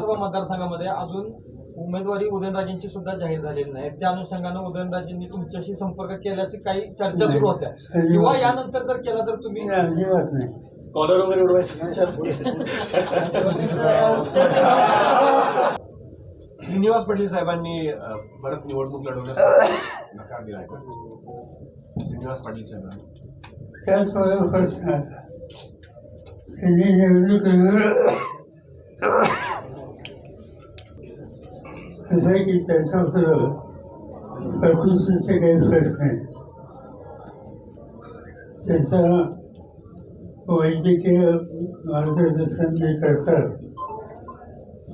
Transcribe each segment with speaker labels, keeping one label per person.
Speaker 1: लोकसभा मतदारसंघामध्ये अजून उमेदवारी उदयनराजेंची सुद्धा जाहीर झालेली नाही. त्या अनुषंगानं उदयनराजेंनी तुमच्याशी संपर्क केल्याची काही चर्चा सुरू होत्या. किंवा यानंतर जर केला तर तुम्ही?
Speaker 2: कॉलर वगैरे उडवायचं श्रीनिवास पाटील साहेबांनी परत निवडणूक लढवण्यास नकार दिलाय का? श्रीनिवास पाटील साहेबांनी.
Speaker 3: निवडणूक असं आहे की त्याच्याबरोबर प्रकृतीचे काही प्रश्न आहेत त्याचा वैद्यकीय मार्गदर्शन जे करतात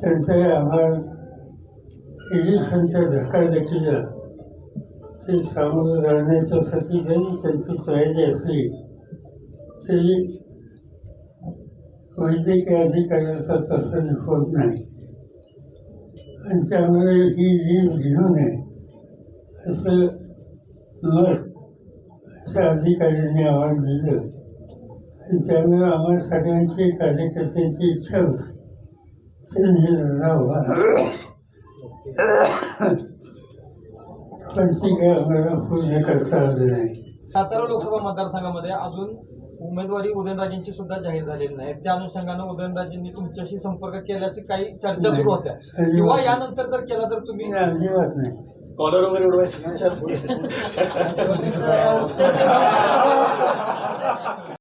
Speaker 3: त्यांचा आम्हाला धक्का देखील ते सामोरं जाण्याच्यासाठी जरी त्यांची तयारी असली तरी वैद्यकीय अधिकाऱ्याचा तसं होत नाही. आणि त्यामुळे ही जी घेऊन आहे असं मत अधिकाऱ्यांनी आव्हान दिलं. आणि त्यामुळे आम्हाला सगळ्यांची कार्यकर्त्यांची इच्छा होती. पण ती काय आम्हाला पूर्ण करता आलं नाही.
Speaker 1: सातारा लोकसभा मतदारसंघामध्ये अजून उमेदवारी उदयनराजेंची सुद्धा जाहीर झालेली नाही. त्या अनुषंगानं उदयनराजेंनी तुमच्याशी संपर्क केल्याची काही चर्चा सुरू होत्या. किंवा यानंतर जर केला तर तुम्ही?
Speaker 3: नाही, अजिबात नाही.
Speaker 2: कॉलर वगैरे उडवायचं